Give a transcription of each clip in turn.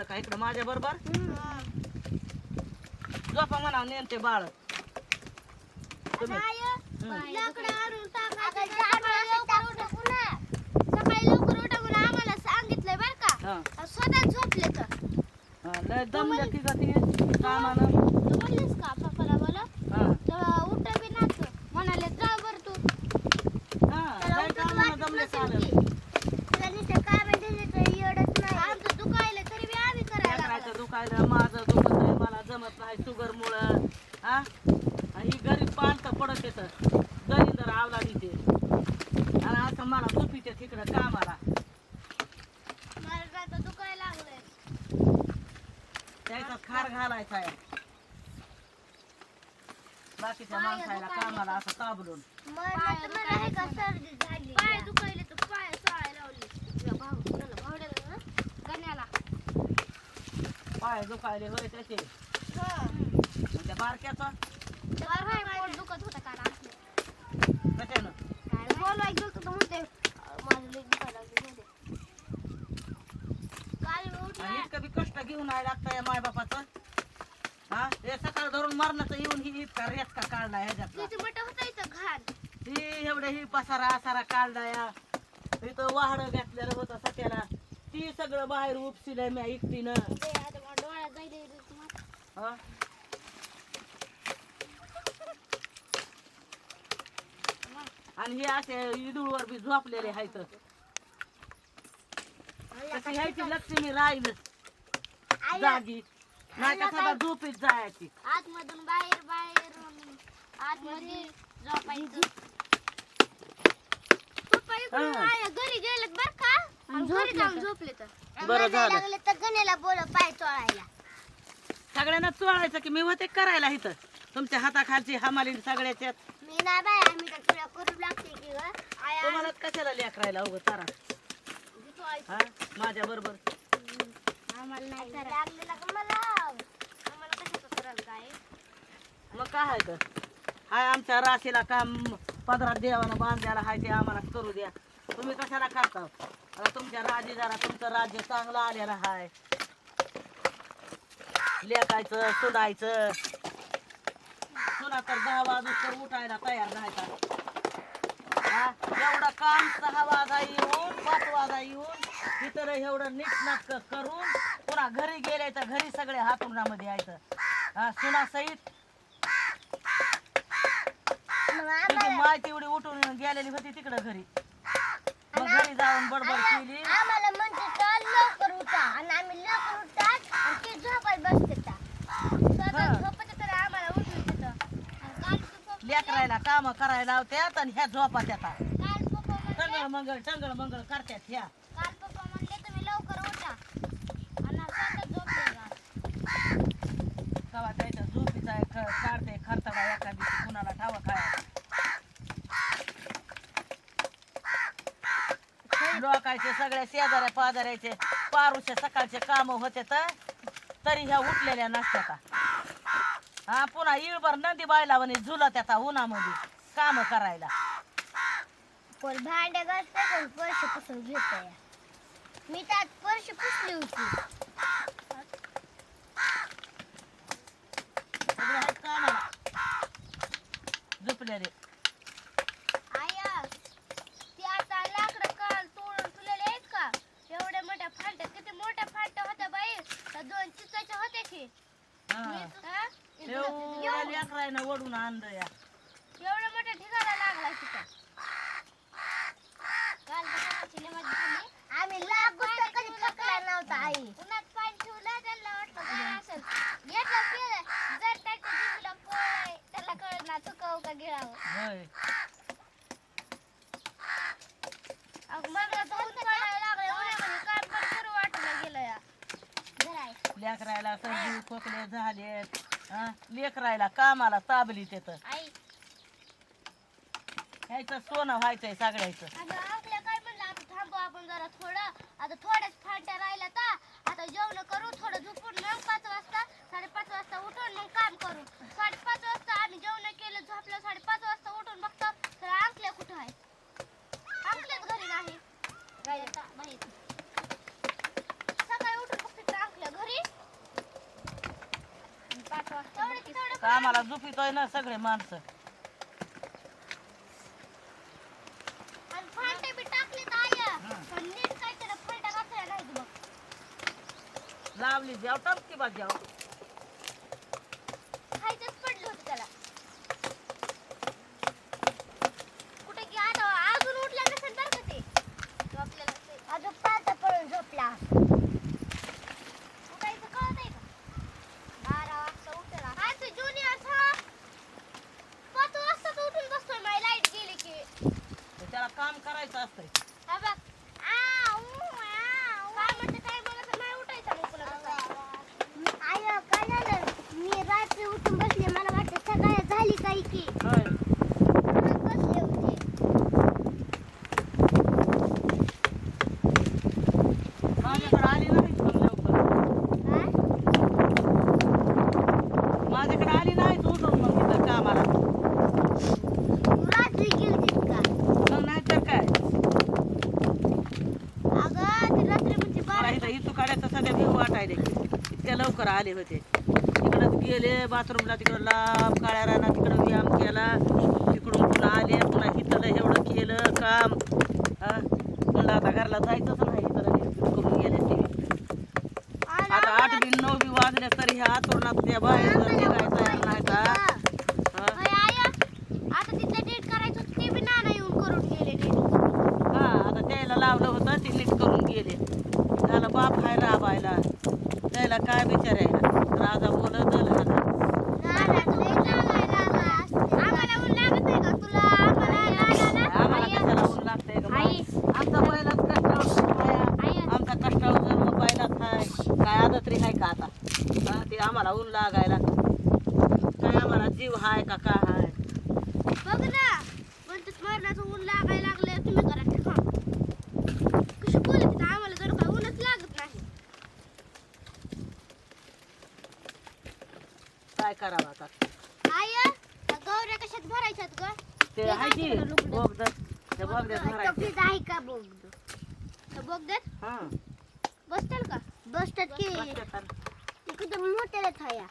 आलं का इकडं माझ्या बरोबर? झोपा म्हणा नेमते बाळ. तुम्ही? हम्म. लाकडं आणून टाकायचं. सकाळी लवकर उठा पुन्हा. सकाळी लवकर उठा म्हणून आम्हाला सांगितलंय बरं का हा स्वतः झोपले तर हा, लय दमल्या की का ती कामानं तू म्हणलीस का पप्पाला बोला हा तेव्हा उठ बी नाच म्हणाले जा बर तू हा लय कामानं दमले चालेल आमचं दुखायलं तरी बी आम्ही करायला लेकराचं दुखायलं माझं दुखत आहे मला जमत नाही शुगर मुळे हा आणि ही गरीब पालतं पडत येतं दलिंदर आवला ते आणि असं मला झोपीचे तिकडं कामाला मला आता दुखायला लागलंय त्याचा खार घालायचा आहे. बाकीच्या माणसाला कामाला असं ताबडून. पाय दुखायले तर पाय सोळायला लावली. तुझ्या भाऊ कुणाला भावड्याला? गण्याला. पाय दुखायले होय त्याचे. हो. आणि त्या बारक्याचं. पोट दुखत होतं. कशानं? काय म्हणते अं, माझं लई दुखायला लागलं, जाऊ दे. काल मी आणि इतकं बी कष्ट घेऊन आहे लागतं या मायबापाचं. हा? हे सकाळ धरून मरणाचं येऊन ही इतका रेटका काढला ह्याच्यातला. किती मोठं होतं इथं घाण. ही एवढे ही पसारा सारा काढला या. इथं वाहड घातलेलं होतं सट्याला ती सगळं बाहेर उपसिलंय मी एकटीनं. ते आता मला डोळ्यात जाईल हे तुम्हाला. हा? आणि हे असे इडूळवर बी झोपलेले आहेत लक्ष्मी राहील. जागी. नाही का सदा झोपीत जायची. आतमधून बाहेर बाहेर आतमध्ये झोपायचं. पप्पा इकडून हा. आले, घरी गेलेत बर का? आणि घरी जाऊन झोपले तर बरं झालं. लागले तर गण्याला बोल पाय चोळायला. सगळ्यांना चोळायचं की मी होते करायला इथं. तुमच्या हाताखालची हमाली सगळ्याच्यात मी नाही बाय आम्ही तर तुला करू लागते की ग. आया तुम्हाला कशाला लेकरायला उगं तारा. हा? माझ्या बरोबर. आम्हाला नाही करा लागलेला का मला. आम्हाला कशाचं कराल काय. मग काय आहे तर हाय आमच्या राशीला काम पदरात देवानं बांधायला हाय ते आम्हाला करू द्या. तुम्ही कशाला करता? आता तुमच्या राजी जरा तुमचं राज्य चांगलं आलेलं हाय. लेखायचं सुडायचं सुना तर दहा वाजून उठायला तयार नाही का हा एवढं काम सहा वाजा येऊन पाच वाजा इतर एवढं नीटनाटक करून पुन्हा घरी गेले तर घरी सगळे हातुंडामध्ये यायचं हा सुना सहित तुझी माय तेवढी उठून गेलेली होती तिकडं घरी. मग घरी जाऊन बडबड केली. आम्हाला म्हणते तर लवकर उठा. आणि आम्ही लवकर उठतात आणि ते झोपाय बसते त्या. स्वतः. झोपते तर आम्हाला उठून देतं. आणि काल तू पप्पा- लेकरायला काम करायला लावत्यात आणि ह्या झोपा त्याता काल पप्पा म्हणले टंगळ मंगळ टंगळ मंगळ करत्यात ह्या काल पप्पा म्हणले तुम्ही लवकर उठा आणि स्वतः झोपले का? कवा त्याच्या झोपीचा एक ख- काढते खरतडा एका दिवशी कुणाला ठावा खाय लोकायचे सगळ्या शेजाऱ्या पाजाऱ्याचे पारुशे सकाळचे काम होते तर तरी ह्या उठलेल्या नसत्या का? हा पुन्हा इळभर नदी बायला म्हणे झुलत आता उन्हामध्ये काम करायला. कोण भांडे घासते कोण पैसे पुसून घेतोय. मी त्यात पैसे पुसली होती सगळे आहेत कामाला झोपलेले आया ती आता लाकडं काल तोडून तुलेले आहेत का एवढ्या मोठ्या फांट्या किती मोठ्या फांट्या होत्या बाई त्या दोन चिचाच्या होत्या की हा हा? एवढ्या लेकरायनं ओढून आणलं या एवढ्या मोठ्या ठिकाणा लागला तिथं काल दुकानाची लिंबाची झाली. आम्ही लागू तर कधी थकला नव्हता आई उन्हात पाणी ठेवलं त्यांना वाटलं काय असेल घेतलं केलं जर त्याच्या जीवीला पोळ त्याला कळलं ना चुकावं का गिळावं होय अग मग आता ऊन पडायला लागलं उन्हामध्ये काम पण करू वाटलं गेलं या धराय लेकरायला सर्दी खोकले झालेत. हा? लेकरायला कामाला ताबली तिथं आई. ह्याचं सोनं व्हायचंय सगळ्याचं. अगं आपल्या काय म्हणलं? आता थांबू आपण जरा थोडं. आता थोड्याच फाट्या राहिल्या आता जेवण करू थोडं झोपून मग पाच वाजता साडेपाच वाजता उठून मग काम करू. साडेपाच वाजता आम्ही जेवण केलं झोपलं साडेपाच वाजता उठून बघतो तर अंकल्या कुठं आहे अंकल्याच घरी नाही सकाळी उठून बघते तर अंकल्या तेवढं की कामाला झोपितोय ना सगळे माणसं. आणि फांटे बी टाकले तर आया पण नीट काय त्याला फांटा घातला नाही बघ. लावली जाव टपकी बा जाव खायचंच पडलं होतं त्याला कुठे की आता अजून उठला नसेल बरं का ते झोपलेलं असेल. अजून पाच पळून झोपला उठायचं कळत आहे का बारा वाजता उठला आज ज्युनियर पाच वाजता तर उठून बसतोय माझी लाइट गेली की त्याला काम करायचं असतंय हा बघ आ, ऊ, आ, ऊ. काय म्हणते काय मला तर नाही उठायचं मग पुन्हा तसा. आय काय झालं मी उठून बसले मला वाटतं सकाळ झाली काही की. होय. म्हणून बसले होते माझ्याकडे आली नाही पण लवकर? माझ्याकडे आली नाही तू उठून मग तिथं कामाला. रात्री गेलतीस का? मग नाही तर काय? अगं ती रात्री म्हणजे मला बारा इथं इथू काढायचं सगळ्या भीव वाटायले इतक्या लवकर आले होते. गेले बाथरूमला तिकडं लांब काळ्या रानात तिकडं व्यायाम केला. तिकडून पुन्हा आले पुन्हा इथलं एवढं केलं काम. म्हणलं आता घरला जायचंच नाही इकडं करून गेले ते. आता आठ बी नऊ बी वाजले तरी ह्या आतोरणात त्या बाहेर जर निघायचं तयार नाही का? हा? आता हा त्याला लावलं होतं ते नीट करून गेले. त्याला बाप हाय राबायला. त्याला काय बिचारायला राजा बोलत झालं आम्हाला ऊन लागत आहे का तुला आम्हाला नानाला? आम्हाला आया, कशाला ऊन लागतंय का आई. बा? आमचा पहिलाच कष्टावर आया. आहे. आमचा कष्टावर जन्म पहिलाच आहे काय आदतरी आहे का आता हा, ते आम्हाला ऊन लागायला. काय आम्हाला जीव हाय का काय हाय? बघ ना म्हणतेस मरणाचं ऊन लागायला लागलं तुम्ही करा ठिकाण कशी बोलत? आम्हाला जर काय ऊनच लागत नाही. काय करावं आता? आय त्या गौऱ्या कशात भरायच्यात ग? ते आहे की बोगद? ते बोगद्यात भरायचं. टोपीत आहे का बघ तर बघ देत हा. बसतील का? बसतात की. बसतात. तिकडे मोठ्याला थाया.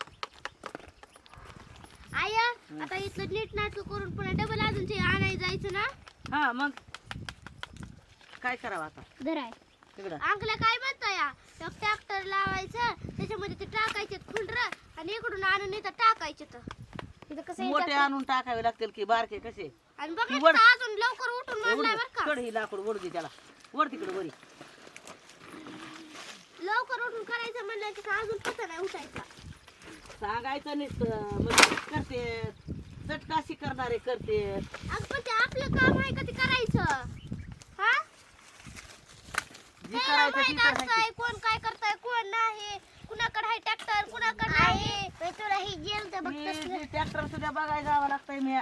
आय आता इथलं नीट नाटक करून पुन्हा डबल अजून ते आणायला जायचं ना? हा मग. काय करावं आता? धराय तिकडं. अंकला काय म्हणता या ट्रॅक्टर लावायचं त्याच्यामध्ये ते टाकायचे खुंडर आणि इकडून आणून इथं टाकायचे तर. कसं मोठे आणून टाकावे लागतील की बारके कसे? आणि बघ ती ना वड- तिथं अजून लवकर उठून मारलाय बर का. कड ही लाकूड ओढ दे त्याला. वर तिकडे वरी. लवकर उठून करायचं म्हणलं की अजून कसं नाही उठायचा. सांगायचं नुसतं म्हणजे करते. चटकाशी करणारे करते. अगं पण ते आपलं काम आहे का ते करायचं? हा? जी त्याला करायचं ती माहीत करायची. असतंय कोण काय करताय कोण नाही. कुणाकडे आहे ट्रॅक्टर कुणाकडे नाही मी तुला ही जेल तर ट्रॅक्टर सुद्धा बघायला जावं लागतंय मी.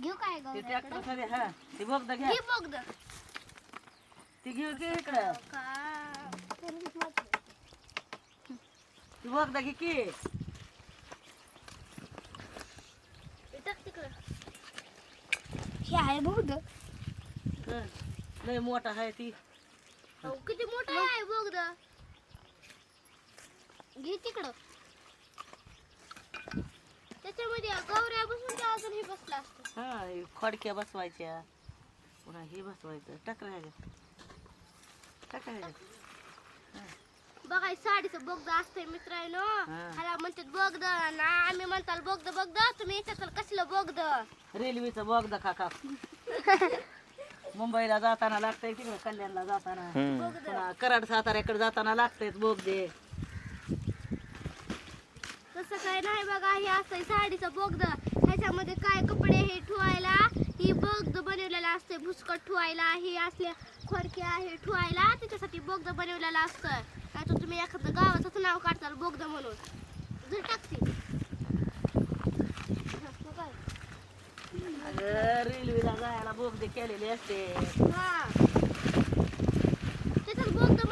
घेऊ काय ते ट्रॅक्टर सुद्धा हा ती बघ घ्या. घे बघ द. ती घेऊ की इकडं. ती बघ घे की हे आहे हं. लय मोठा आहे ती. अहो, किती मोठं आहे बघ द घे तिकडं. त्याच्यामध्ये गौऱ्या बसून त्या अजून हे बसला असतं. हा हे खोडक्या बसवायच्या. पुन्हा हे बसवायचं टाक ह्याच्यात बघाय साडीचं बोगद असतंय मित्रांनो. ह्याला म्हणतात बोगद ना आम्ही म्हणताल बोगद बोगद तुम्ही याच्यात कसलं बोगद रेल्वेचं बघ काका. मुंबईला जाताना लागतंय तिकडे कल्याणला जाताना. बोगद पुन्हा कराड साताऱ्याकडे जाताना लागतंयच बोगदे तसं काय नाही बघा हे असतंय साडीचं बोगद ह्याच्यामध्ये काय कपडे हे ठेवायला? बोगद बनवलेलं असतंय. भुसकट ठेवायला हे असल्या खोडक्या हे ठेवायला. त्याच्यासाठी बोगद बनवलेलं असतं नाही तर तुम्ही एखादं गावाचंच नाव काढताल बोगद म्हणून. जर टाकते. अगं रेल्वेला जायला बोगदे केलेले असते. हा. त्याच्यात बोगद